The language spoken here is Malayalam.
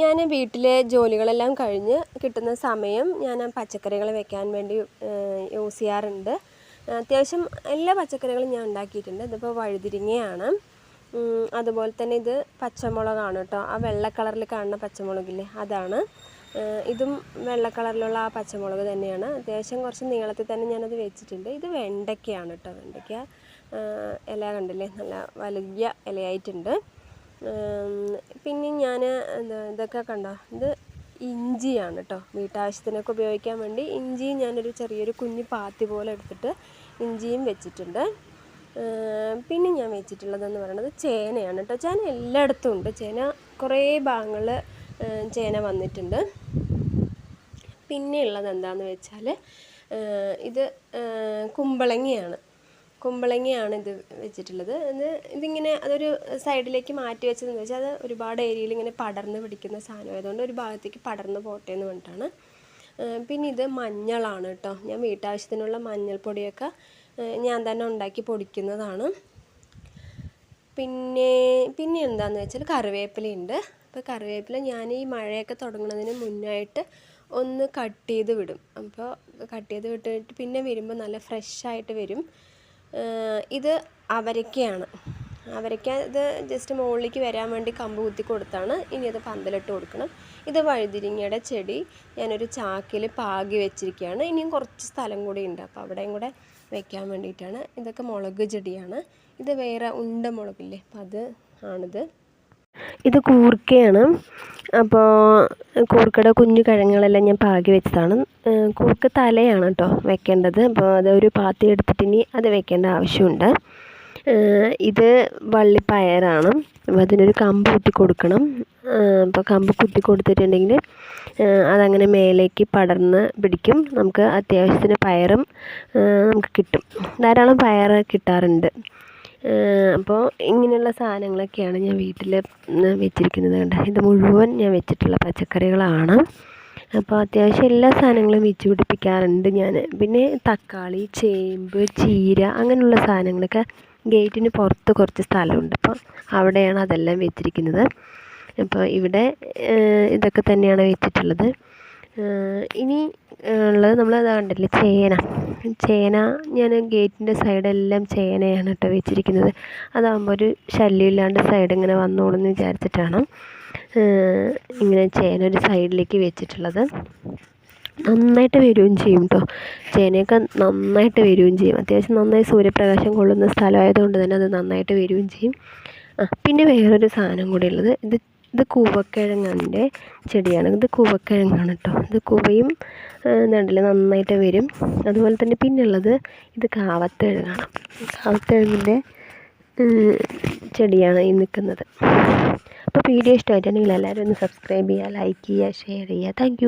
ഞാൻ വീട്ടിലെ ജോലികളെല്ലാം കഴിഞ്ഞ് കിട്ടുന്ന സമയം ഞാൻ പച്ചക്കറികൾ വെക്കാൻ വേണ്ടി യൂസ് ചെയ്യാറുണ്ട്. അത്യാവശ്യം എല്ലാ പച്ചക്കറികളും ഞാൻ ഉണ്ടാക്കിയിട്ടുണ്ട്. ഇതിപ്പോൾ വഴുതിരിങ്ങയാണ്. അതുപോലെ തന്നെ ഇത് പച്ചമുളകാണ് കേട്ടോ. ആ വെള്ള കളറിൽ കാണുന്ന പച്ചമുളകില്ലേ അതാണ്. ഇതും വെള്ള കളറിലുള്ള ആ പച്ചമുളക് തന്നെയാണ്. അത്യാവശ്യം കുറച്ച് നീളത്തിൽ തന്നെ ഞാനത് വെച്ചിട്ടുണ്ട്. ഇത് വെണ്ടയ്ക്കയാണ് കേട്ടോ വെണ്ടയ്ക്ക. ഇല കണ്ടില്ലേ നല്ല വലിയ ഇലയായിട്ടുണ്ട്. പിന്നെ ഞാൻ എന്താ ഇതൊക്കെ കണ്ടോ? ഇത് ഇഞ്ചിയാണ് കേട്ടോ വീട്ടാവശ്യത്തിനൊക്കെ ഉപയോഗിക്കാൻ വേണ്ടി. ഇഞ്ചിയും ഞാനൊരു ചെറിയൊരു കുഞ്ഞു പാത്തി പോലെ എടുത്തിട്ട് ഇഞ്ചിയും വെച്ചിട്ടുണ്ട്. പിന്നെ ഞാൻ വെച്ചിട്ടുള്ളതെന്ന് പറയുന്നത് ചേനയാണ് കേട്ടോ ചേന എല്ലായിടത്തും ഉണ്ട്. ചേന കുറേ ഭാഗങ്ങളിൽ ചേന വന്നിട്ടുണ്ട്. പിന്നെ ഉള്ളത് എന്താണെന്ന് വെച്ചാൽ ഇത് കുമ്പളങ്ങയാണ്. കുമ്പളങ്ങയാണ് ഇത് വെച്ചിട്ടുള്ളത്. ഇത് ഇതിങ്ങനെ അതൊരു സൈഡിലേക്ക് മാറ്റി വെച്ചതെന്ന് വെച്ചാൽ അത് ഒരുപാട് ഏരിയയിൽ ഇങ്ങനെ പടർന്ന് പിടിക്കുന്ന സാധനമായതുകൊണ്ട് ഒരു ഭാഗത്തേക്ക് പടർന്ന് പോട്ടെ എന്ന് പറഞ്ഞിട്ടാണ്. പിന്നെ ഇത് മഞ്ഞളാണ് കേട്ടോ. ഞാൻ വീട്ടാവശ്യത്തിനുള്ള മഞ്ഞൾപ്പൊടിയൊക്കെ ഞാൻ തന്നെ ഉണ്ടാക്കി പൊടിക്കുന്നതാണ്. പിന്നെ പിന്നെ എന്താണെന്ന് വെച്ചാൽ കറിവേപ്പിലയുണ്ട്. അപ്പോൾ കറിവേപ്പില ഞാൻ ഈ മഴയൊക്കെ തുടങ്ങുന്നതിന് മുന്നായിട്ട് ഒന്ന് കട്ട് ചെയ്ത് വിടും. അപ്പോൾ കട്ട് ചെയ്ത് വിട്ടിട്ട് പിന്നെ വരുമ്പോൾ നല്ല ഫ്രഷ് ആയിട്ട് വരും. ഇത് അവരക്കയാണ്. അവരക്ക ഇത് ജസ്റ്റ് മുകളിലേക്ക് വരാൻ വേണ്ടി കമ്പ് കുത്തി കൊടുത്താണ്. ഇനി അത് പന്തലിട്ട് കൊടുക്കണം. ഇത് വഴുതിരിങ്ങയുടെ ചെടി ഞാനൊരു ചാക്കിൽ പാകി വെച്ചിരിക്കുകയാണ്. ഇനിയും കുറച്ച് സ്ഥലം കൂടി ഉണ്ട്. അപ്പോൾ അവിടെയും കൂടെ വെക്കാൻ വേണ്ടിയിട്ടാണ്. ഇതൊക്കെ മുളക് ചെടിയാണ്. ഇത് വേറെ ഉണ്ട മുളകില്ലേ? അപ്പം അത് ആണിത്. ഇത് കൂർക്കയാണ്. അപ്പോൾ കൂർക്കയുടെ കുഞ്ഞു കിഴങ്ങുകളെല്ലാം ഞാൻ പാകി വെച്ചതാണ്. കൂർക്ക തലയാണ് കേട്ടോ വെക്കേണ്ടത്. അപ്പോൾ അതൊരു പാത്തി എടുത്തിട്ട് ഇനി അത് വെക്കേണ്ട ആവശ്യമുണ്ട്. ഇത് വള്ളിപ്പയറാണ്. അപ്പോൾ അതിനൊരു കമ്പ് കുത്തി കൊടുക്കണം. അപ്പോൾ കമ്പ് കുത്തി കൊടുത്തിട്ടുണ്ടെങ്കിൽ അതങ്ങനെ മേലേക്ക് പടർന്ന് പിടിക്കും. നമുക്ക് അത്യാവശ്യത്തിന് പയറും നമുക്ക് കിട്ടും. ധാരാളം പയർ കിട്ടാറുണ്ട്. അപ്പോൾ ഇങ്ങനെയുള്ള സാധനങ്ങളൊക്കെയാണ് ഞാൻ വീട്ടിൽ വെച്ചിരിക്കുന്നത് കണ്ടോ? ഇത് മുഴുവൻ ഞാൻ വെച്ചിട്ടുള്ള പച്ചക്കറികളാണ്. അപ്പോൾ അത്യാവശ്യം എല്ലാ സാധനങ്ങളും വെച്ച് പിടിപ്പിക്കാറുണ്ട് ഞാൻ പിന്നെ തക്കാളി ചേമ്പ് ചീര അങ്ങനെയുള്ള സാധനങ്ങളൊക്കെ ഗേറ്റിന് പുറത്ത് കുറച്ച് സ്ഥലമുണ്ട്. അപ്പോൾ അവിടെയാണ് അതെല്ലാം വെച്ചിരിക്കുന്നത്. അപ്പോൾ ഇവിടെ ഇതൊക്കെ തന്നെയാണ് വെച്ചിട്ടുള്ളത്. ഇനി ഉള്ളത് നമ്മൾ അത് കണ്ടില്ലേ ചേന. ചേന ഞാൻ ഗേറ്റിന്റെ സൈഡെല്ലാം ചേനയാണ് കേട്ടോ വെച്ചിരിക്കുന്നത്. അതാകുമ്പോൾ ഒരു ശല്യമില്ലാണ്ട് സൈഡ് ഇങ്ങനെ വന്നോളും എന്ന് വിചാരിച്ചിട്ടാണ് ഇങ്ങനെ ചേന ഒരു സൈഡിലേക്ക് വെച്ചിട്ടുള്ളത്. നന്നായിട്ട് വരികയും ചെയ്യും കേട്ടോ ചേനയൊക്കെ നന്നായിട്ട് വരികയും ചെയ്യും. അത്യാവശ്യം നന്നായി സൂര്യപ്രകാശം കൊള്ളുന്ന സ്ഥലമായതുകൊണ്ട് തന്നെ അത് നന്നായിട്ട് വരികയും ചെയ്യും. ആ പിന്നെ വേറൊരു സാധനം കൂടി ഉള്ളത് ഇത് ഇത് കൂവക്കിഴങ്ങിന്റെ ചെടിയാണ്. ഇത് കൂവക്കിഴങ്ങാണ് കേട്ടോ ഇത് കൂവയും നടിൽ നന്നായിട്ട് വരും. അതുപോലെ തന്നെ പിന്നെയുള്ളത് ഇത് കാവത്തിഴങ്ങാണ്. കാവത്തിഴങ്ങിന്റെ ചെടിയാണ് ഈ നിൽക്കുന്നത്. അപ്പോൾ വീഡിയോ ഇഷ്ടമായിട്ടുണ്ടെങ്കിൽ എല്ലാവരും ഒന്ന് സബ്സ്ക്രൈബ് ചെയ്യുക ലൈക്ക് ചെയ്യുക ഷെയർ ചെയ്യുക. താങ്ക്